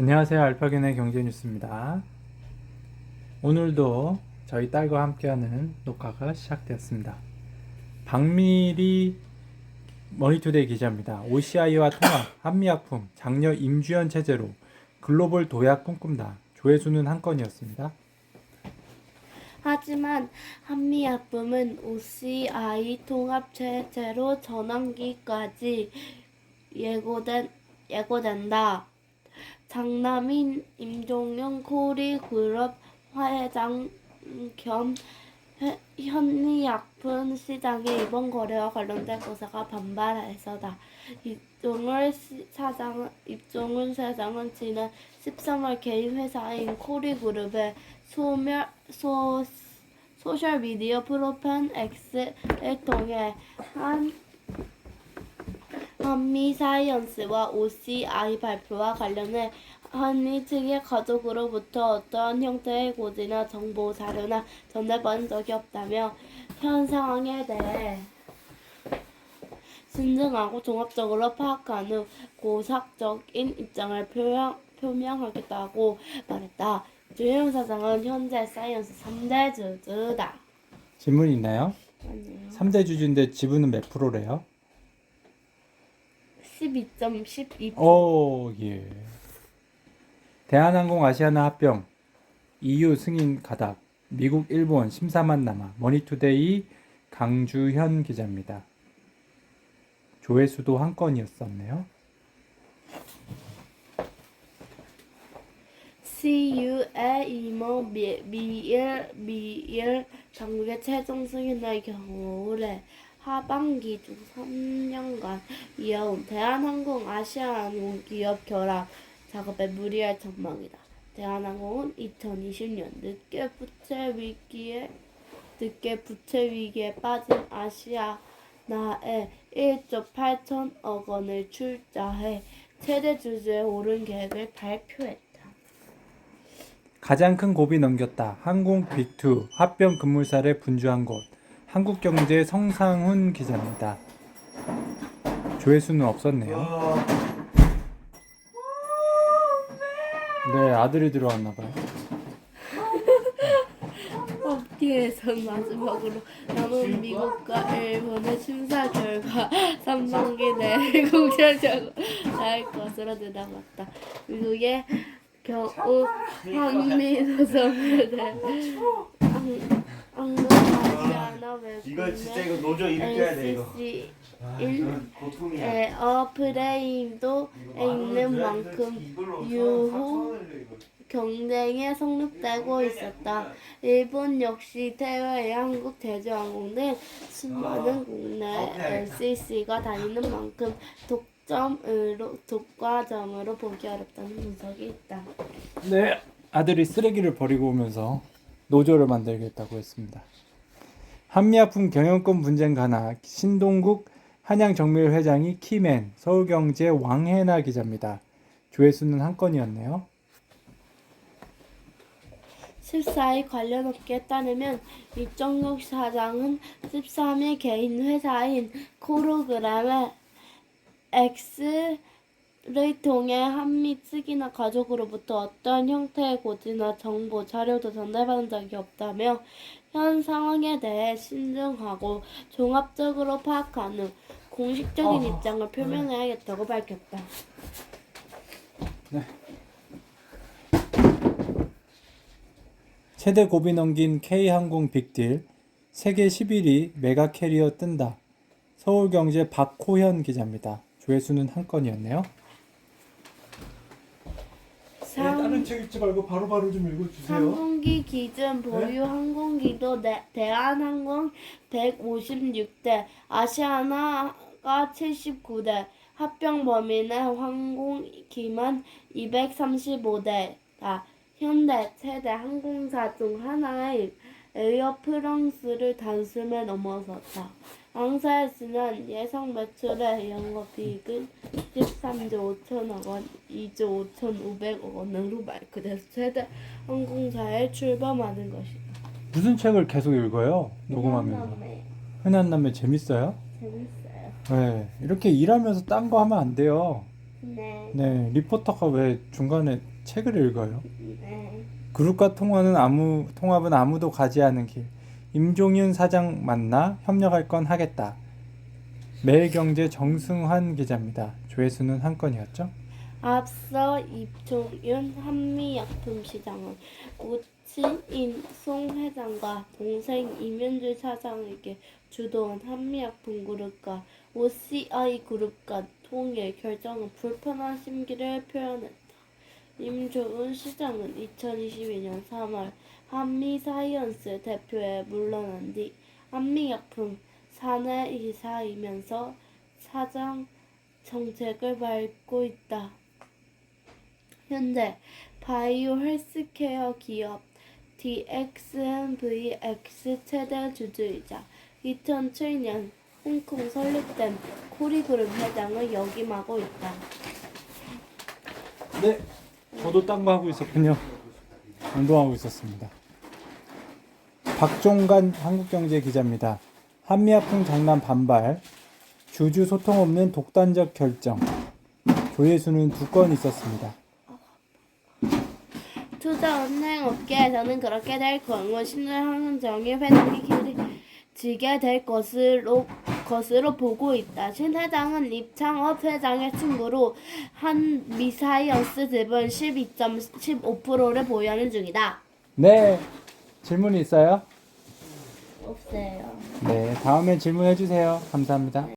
안녕하세요. 알파견의 경제뉴스입니다. 오늘도 저희 딸과 함께하는 녹화가 시작되었습니다. 박미리 머니투데이 기자입니다. OCI와 통합, 한미약품, 장려 임주연 체제로 글로벌 도약 꿈꾼다. 조회수는 한 건이었습니다. 하지만 한미약품은 OCI 통합 체제로 전환기까지 예고된 예고된다. 장남인 임종용 코리그룹 화회장 겸 현- 현미약품 시장의 이번 거래와 관련된 거사가 반발해서다. 입종을 시- 사장 입종훈 사장은 지난 13월 개인 회사인 코리그룹의 소멸 소 소셜 미디어 프로펜 X를 통해 한 한미 사이언스와 OCI 발표와 관련해 한미 측의 가족으로부터 어떠한 형태의 고지나 정보 자료나 전달받은 적이 없다며 현 상황에 대해 신중하고 종합적으로 파악한 후 고삭적인 입장을 표명, 표명하겠다고 말했다. 주영 사장은 현재 사이언스 3대 주주다. 질문 있나요? 아니에요. 3대 주주인데 지분은 몇 프로래요? 12.12%. 오, 예. 대한항공 아시아나 합병, EU 승인 가닥, 미국, 일본 심사만 남아 머니투데이 강주현 기자입니다. 조회수도 한 건이었었네요. CU의 이모 미- 미일 미일 당국의 최종 승인의 경우에 하반기 중 3년간 이어온 대한항공 아시아항공 기업 결합 작업에 무리할 전망이다. 대한항공은 2020년 늦게 부채 위기에 늦게 부채 위기에 빠진 아시아 나에 1조 8천억 원을 출자해 최대 주주에 오른 계획을 발표했다. 가장 큰 고비 넘겼다. 항공 빅2 합병 급물살에 분주한 곳. 한국경제 성상훈 기자입니다. 조회수는 없었네요. 네, 아들이 들어왔나 봐요. 업계에서 마지막으로 남은 미국과 일본의 심사 결과 3분기 내에 공개하자고 할 것으로 내다봤다. 미국의 겨우 한미 노선을 한국아시아나 이거 진짜 이거 노조 일으켜야 돼 이거. 아, 인- 이건 고통이야. 에 어 프레임도 있는 만큼 유후 경쟁에 성립되고 있었다. 일본 역시 대외의 한국 제주항공 등 수많은 국내 LCC가 다니는 만큼 독점으로 독과점으로 보기 어렵다는 분석이 있다. 네, 아들이 쓰레기를 버리고 오면서 노조를 만들겠다고 했습니다. 한미약품 경영권 분쟁 가나 신동국 한양정밀 회장이 키맨 서울경제 왕혜나 기자입니다. 조회수는 한 건이었네요. 14일 관련 업계에 따르면 이정국 사장은 13일 개인 회사인 코로그램의 X 를 통해 한미 측이나 가족으로부터 어떤 형태의 고지나 정보, 자료도 전달받은 적이 없다며 현 상황에 대해 신중하고 종합적으로 파악한 후 공식적인 입장을 표명해야겠다고 밝혔다. 최대 고비 넘긴 K항공 빅딜 세계 11위 메가 캐리어 뜬다. 서울경제 박호현 기자입니다. 조회수는 한 건이었네요. 상- 다른 책 읽지 말고 바로바로 좀 읽어주세요. 항공기 기준 보유 항공기도 대, 대한항공 156대, 아시아나가 79대, 합병 범위는 항공기만 235대다. 현대 최대 항공사 중 하나의 에어 프랑스를 단숨에 넘어섰다. 지난 예상 매출의 영업이익은 13조 5천억 원, 2조 5,500억 원으로 마크돼서 최대 항공사에 출범하는 것이다. 무슨 책을 계속 읽어요? 녹음하면서. 흔한 남매 재밌어요? 재밌어요. 네, 이렇게 일하면서 딴 거 하면 안 돼요. 네. 네, 리포터가 왜 중간에 책을 읽어요? 네. 그룹과 통화는 아무 통합은 아무도 가지 않은 길. 임종윤 사장 만나 협력할 건 하겠다. 매일경제 정승환 기자입니다. 조회수는 한 건이었죠? 앞서 입종윤 한미약품시장은 우친인 송 회장과 동생 이면주 사장에게 주도한 한미약품 그룹과 OCI 그룹과 통일 결정은 불편한 심기를 표현했다. 임조은 시장은 2022년 3월 한미 사이언스 대표에 물러난 뒤 한미약품 사내 이사이면서 사장 정책을 밟고 있다. 현재 바이오 헬스케어 기업 DXMVX 최대 주주이자 2007년 홍콩 설립된 코리그룹 회장을 역임하고 있다. 네. 저도 딴 거 하고 있었군요. 운동하고 있었습니다. 박종간 한국경제 기자입니다. 한미약품 장난 반발. 주주 소통 없는 독단적 결정. 조회수는 두 건 있었습니다. 투자 은행 업계에서는 그렇게 될 경우 신한정의 회장이 길어지게 될 것으로 것으로 보고 있다. 신 회장은 입창업 회장의 친구로 한 미사이언스 지분 12.15%를 보유하는 중이다. 네. 질문이 있어요? 없어요. 네. 다음에 질문해 주세요. 감사합니다.